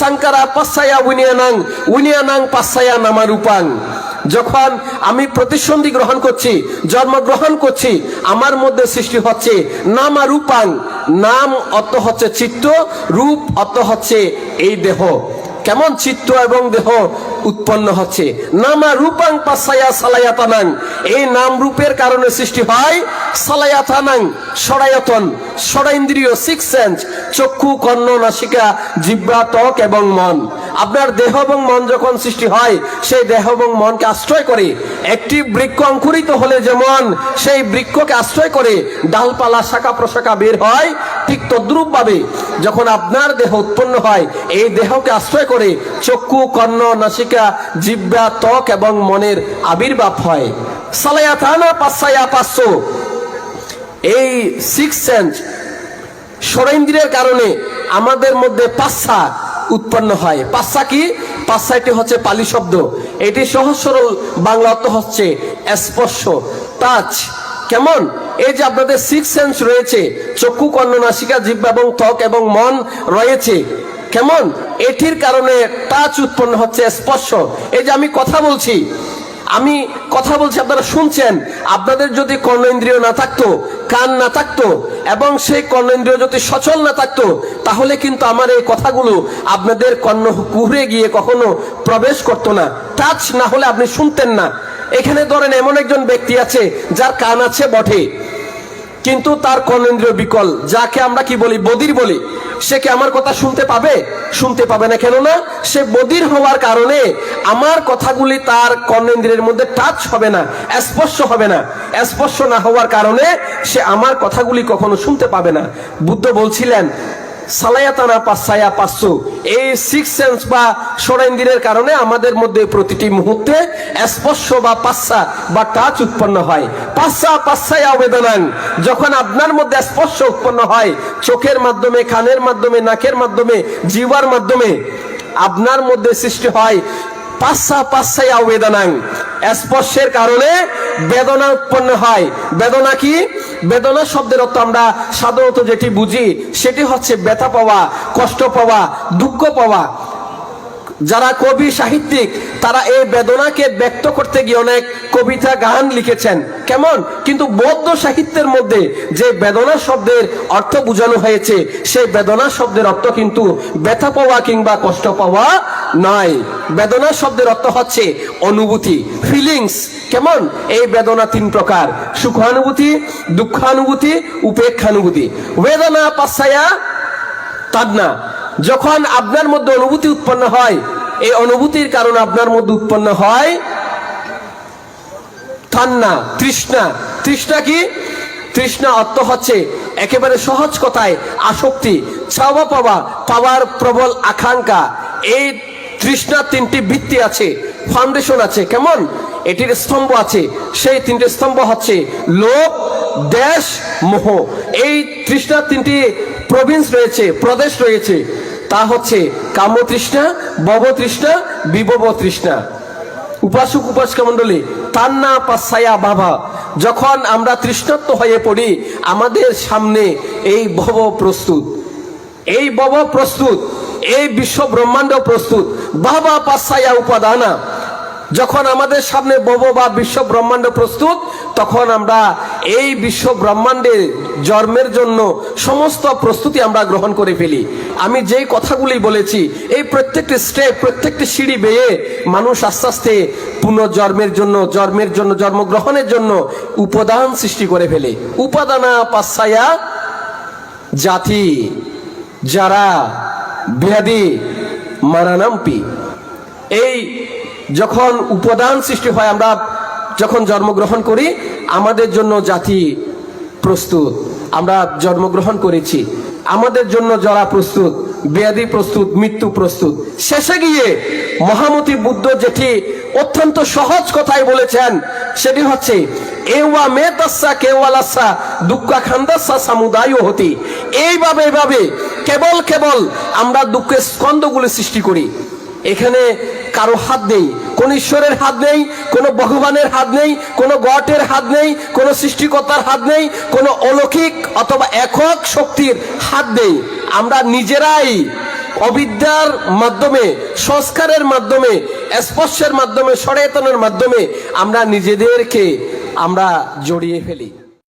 সাংকারা পাশায়া উনিয়ানাং উনিয়ানাং নামা রূপাং। যখন আমি প্রতিসন্ধি গ্রহণ করছি জন্মগ্রহণ করছি, আমার মধ্যে সৃষ্টি হচ্ছে নামারূপাং নাম অত হচ্ছে চিত্ত, রূপ অত হচ্ছে এই দেহ। কেমন চিত্ত এবং দেহ উৎপন্ন হচ্ছে? নামা রূপাং পাসায়া সালায়াতানাং। এই নাম রূপের কারণে সৃষ্টি হয় সালায়াতানাং, সরায়তন, সরাইন্দ্রিয় সিক্স সেন্স চক্ষু, কর্ণ, নাসিকা, জিব্বা, ত্বক এবং মন। আপনার দেহ এবং মন যখন সৃষ্টি হয়, সেই দেহ এবং মনকে আশ্রয় করে, একটি বৃক্ষ অঙ্কুরিত হলে যেমন সেই বৃক্ষকে আশ্রয় করে ডালপালা শাখা প্রশাখা বের হয়, ঠিক তদ্রুপ ভাবে যখন আপনার দেহ উৎপন্ন হয়, এই দেহকে আশ্রয় করে চক্ষু, কর্ণ, নাসিকা জিব্বা ত্বক এবং মনের আবির্ভাব হয়। সালায়া থানা পাঁচসায়া পাঁচশো এই সিক্স সেন্স ষড়েন্দ্রিয়ের কারণে আমাদের মধ্যে পাচ্ছা উৎপন্ন হয়। পাশা কি? পাচ্ছাটি হচ্ছে পালি শব্দ। এটি সহজ সরল বাংলা অর্থ হচ্ছে স্পর্শ। টাচ কেমন? এই যে আপনাদের সিক্স সেন্স রয়েছে, চক্ষু, কর্ণ, নাসিকা এবং ত্বক এবং মন রয়েছে, কেমন? এটির কারণে টাচ উৎপন্ন হচ্ছে স্পর্শ। এই যে আমি কথা বলছি আমি কথা বলছি, আপনারা শুনছেন। আপনাদের যদি কর্ণেন্দ্রিয় না থাকতো, কান না থাকতো, এবং সেই কর্ণেন্দ্রিয় যদি সচল না থাকতো, তাহলে কিন্তু আমার এই কথাগুলো আপনাদের কর্ণ কুহরে গিয়ে কখনো প্রবেশ করতো না। টাচ না হলে আপনি শুনতেন না। এখানে ধরেন এমন একজন ব্যক্তি আছে, যার কান আছে বটে, কিন্তু তার কর্ণেন্দ্রিয় বিকল, যাকে আমরা কি বলি? বদির বলি। সে কি আমার কথা শুনতে পাবে? শুনতে পাবে না কেননা সে বদির হওয়ার কারণে আমার কথাগুলি তার কর্ণেন্দ্রিয়ের মধ্যে টাচ হবে না, স্পর্শ হবে না। স্পর্শ না হওয়ার কারণে সে আমার কথাগুলি কখনো শুনতে পাবে না। বুদ্ধ বলছিলেন, সালায়াতানা পাঁচায়া এই সিক্স সেন্স বা ষড়েন্দ্রের কারণে আমাদের মধ্যে প্রতিটি মুহূর্তে স্পর্শ বা পাচ্ছা বা টাচ উৎপন্ন হয়। পাচ্ছায়া বেদনাং। যখন আপনার মধ্যে স্পর্শ উৎপন্ন হয়, চোখের মাধ্যমে, কানের মাধ্যমে, নাকের মাধ্যমে জিওয়ার মাধ্যমে, আপনার মধ্যে সৃষ্টি হয় পাচ্ছা পাচ্ছায়া বেদনাং। স্পর্শের কারণে বেদনা উৎপন্ন হয়। বেদনা কি? বেদনা শব্দের অর্থ আমরা সাধারণত যেটি বুঝি, সেটি হচ্ছে ব্যথা পাওয়া, কষ্ট পাওয়া, দুঃখ পাওয়া যারা কবি, সাহিত্যিক, তারা এই বেদনাকে ব্যক্ত করতে গিয়ে অনেক কবিতা গান লিখেছেন। কেমন? কিন্তু বৌদ্ধ সাহিত্যের মধ্যে যে বেদনা শব্দের অর্থ বোঝানো হয়েছে, সেই বেদনা শব্দের অর্থ কিন্তু ব্যথা পাওয়া কিংবা কষ্ট পাওয়া নয়। বেদনা শব্দের অর্থ হচ্ছে অনুভূতি ফিলিংস কেমন? এই বেদনা তিন প্রকার, সুখানুভূতি, দুঃখানুভূতি, উপেক্ষানুভূতি। বেদনা পাশায়া তাদনা। যখন আপনার মধ্যে অনুভূতি উৎপন্ন হয়, এই অনুভূতির কারণে আপনার মধ্যে উৎপন্ন হয় তান্না, তৃষ্ণা। তৃষ্ণা কি? তৃষ্ণা অর্থ হচ্ছে একেবারে সহজ কথায় আসক্তি, চাওয়া পাওয়া, পাওয়ার প্রবল আকাঙ্ক্ষা। এই তৃষ্ণার তিনটি ভিত্তি আছে ফাউন্ডেশন আছে। কেমন? এটির স্তম্ভ আছে। সেই তিনটি স্তম্ভ হচ্ছে লোভ, দেশ, মোহ। এই তৃষ্ণার তিনটি প্রভিন্স রয়েছে, প্রদেশ রয়েছে, তা হচ্ছে কাম্য তৃষ্ণা বব তৃষ্ণা, বিভব তৃষ্ণা। উপাসক উপাসকা মন্ডলী তান্না পাশায়া বাবা যখন আমরা তৃষ্ণাত্ম হয়ে পড়ি, আমাদের সামনে এই ভব প্রস্তুত। এই ভব প্রস্তুত, এই বিশ্ব ব্রহ্মাণ্ড প্রস্তুত বাবা পাশায়া উপাদানা। যখন আমাদের সামনে বব বা বিশ্ব ব্রহ্মাণ্ড প্রস্তুত, তখন আমরা এই বিশ্ব ব্রহ্মাণ্ডের জন্মের জন্য সমস্ত প্রস্তুতি আমরা গ্রহণ করে ফেলি। আমি যেই কথাগুলি বলেছি, এই প্রত্যেকটি স্টেপ, প্রত্যেকটি সিঁড়ি বেয়ে মানুষ আস্তে আস্তে পুনর্জন্মের জন্য, জন্মের জন্য, জন্মগ্রহণের জন্য উপাদান সৃষ্টি করে ফেলে। উপাদানা পাশায়া জাতি, যারা ব্যাধি মারানাম্পি। এই যখন উপাদান সৃষ্টি হয়, আমরা যখন জন্মগ্রহণ করি, আমাদের জন্য জাতি প্রস্তুত। আমরা জন্মগ্রহণ করেছি। আমাদের জন্য যারা প্রস্তুত ব্যাধি প্রস্তুত, মৃত্যু প্রস্তুত। শেষে গিয়ে মহামতি বুদ্ধ যেটি অত্যন্ত সহজ কথাই বলেছেন, সেটি হচ্ছে, এওয়া মে কেওয়ালাসা দুঃখা খান্দাসা সামুদায় হতি। এইভাবে এইভাবে কেবল কেবল আমরা দুঃখের স্কন্দগুলি সৃষ্টি করি। এখানে কারও হাত নেই। কোন ঈশ্বরের হাত নেই, কোন ভগবানের হাত নেই, কোন গটের হাত নেই, কোন সৃষ্টিকর্তার হাত নেই, কোন অলৌকিক অথবা একক শক্তির হাত নেই। আমরা নিজেরাই অবিদ্যার মাধ্যমে, সংস্কারের মাধ্যমে, স্পর্শের মাধ্যমে, সচেতনের মাধ্যমে আমরা নিজেদেরকে আমরা জড়িয়ে ফেলি।